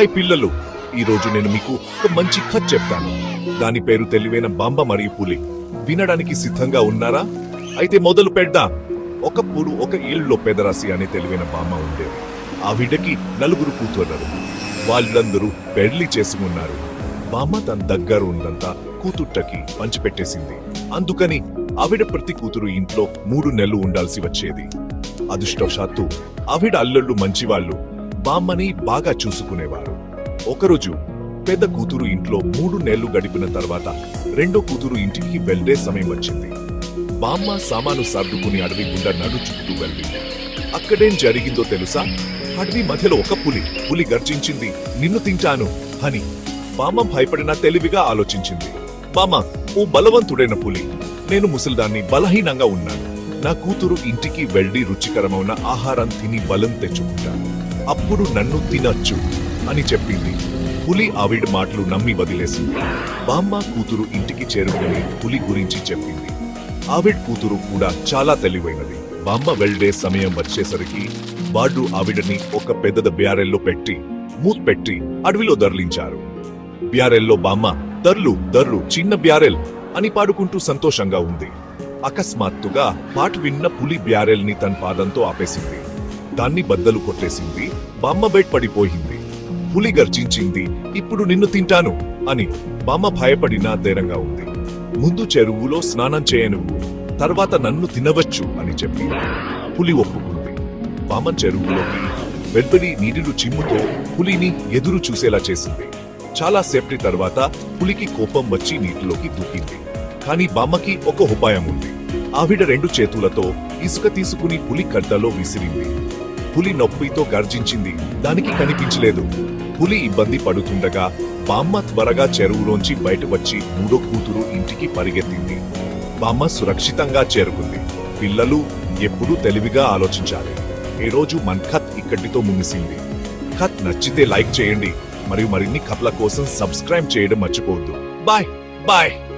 Hi పిల్లలు. ఈ రోజు నేను మీకు ఒక మంచి కథ చెప్తాను. దాని పేరు తెలివైన బాంబ మరియు పులి. వినడానికి సిద్ధంగా ఉన్నారా? అయితే మొదలు పెడదాం. ఒకప్పుడు ఒక ఇళ్ళలో పెదరాసి అనే తెలివైన బామ్మ ఉండేది. ఆవిడకి నలుగురు కూతున్నారు వాళ్ళందరూ పెళ్ళి చేసుకున్నారు బామ్మ తన దగ్గర ఉందంతా కూతుట్టకి పంచిపెట్టేసింది. అందుకని ఆవిడ ప్రతి కూతురు ఇంట్లో మూడు నెలలు ఉండాల్సి వచ్చేది. అదృష్టవశాత్తు ఆవిడ అల్లుళ్ళు మంచివాళ్ళు. బామ్మని బాగా చూసుకునేవారు. ఒకరోజు పెద్ద కూతురు ఇంట్లో మూడు నెలలు గడిపిన తర్వాత రెండో కూతురు ఇంటికి వెళ్ళే సమయం వచ్చింది. బామ్మ సామాను సర్దుకుని అడవి గుండా నడుచుకుంటూ వెళ్ళింది. అక్కడేం జరిగిందో తెలుసా? అడవి మధ్యలో ఒక పులి పులి గర్జించింది నిన్ను తింటాను అని బామ్మ భయపడిన తెలివిగా ఆలోచించింది. బామ్మ ఓ బలవంతుడైన పులి నేను ముసలిదాన్ని బలహీనంగా ఉన్నాను. నా కూతురు ఇంటికి వెళ్ళి రుచికరమైన ఆహారం తిని బలం తెచ్చుకుంటాను. అప్పుడు నన్ను తినచ్చు అని చెప్పింది. పులి ఆవిడ మాటలు నమ్మి వదిలేసింది. బామ్మ కూతురు ఇంటికి చేరుకుని పులి గురించి చెప్పింది. ఆవిడ కూతురు కూడా చాలా తెలివైనది. బామ్మ వెళ్ళే సమయం వచ్చేసరికి వాళ్ళు ఆవిడని ఒక పెద్ద బ్యారెల్లో పెట్టి మూత్ పెట్టి అడవిలో దర్లించారు బ్యారెల్లో బామ్మ దర్లు దర్లు చిన్న బ్యారెల్ అని పాడుకుంటూ సంతోషంగా ఉంది. అకస్మాత్తుగా పాట విన్న పులి బ్యారెల్ని తన పాదంతో ఆపేసింది. దాన్ని బద్దలు కొట్టేసింది బామ్మ పడిపోయింది. పులి గర్జించింది ఇప్పుడు నిన్ను తింటాను అని బామ్మ భయపడినా ధైర్యంగా ఉంది. ముందు చెరువులో స్నానం చేయను తర్వాత నన్ను తినవచ్చు అని చెప్పి పులి ఒప్పుకుంది. బామ్మ చెరువులోకి వెల్పడి నీటిలు చిమ్ముతో పులిని ఎదురు చూసేలా చేసింది. చాలా సేపటి తర్వాత పులికి కోపం వచ్చి నీటిలోకి దూకింది. కానీ బామ్మకి ఒక ఉపాయం ఉంది. ఆవిడ రెండు చేతులతో ఇసుక తీసుకుని పులి కడ్డలో విసిరింది. పులి నొప్పితో గర్జించింది. దానికి కనిపించలేదు. పులి ఇబ్బంది పడుతుండగా బామ్మ త్వరగా చెరువులోంచి బయట వచ్చి మూడో కూతురు ఇంటికి పరిగెత్తింది. బామ్మ సురక్షితంగా చేరుకుంది. పిల్లలు ఎప్పుడూ తెలివిగా ఆలోచించాలి. ఈ రోజు మన్ ఖత్ ఇక్కడితో ముగిసింది. ఖత్ నచ్చితే లైక్ చేయండి. మరియు మరిన్ని కథల కోసం సబ్స్క్రైబ్ చేయడం మర్చిపోవద్దు. బాయ్. బాయ్.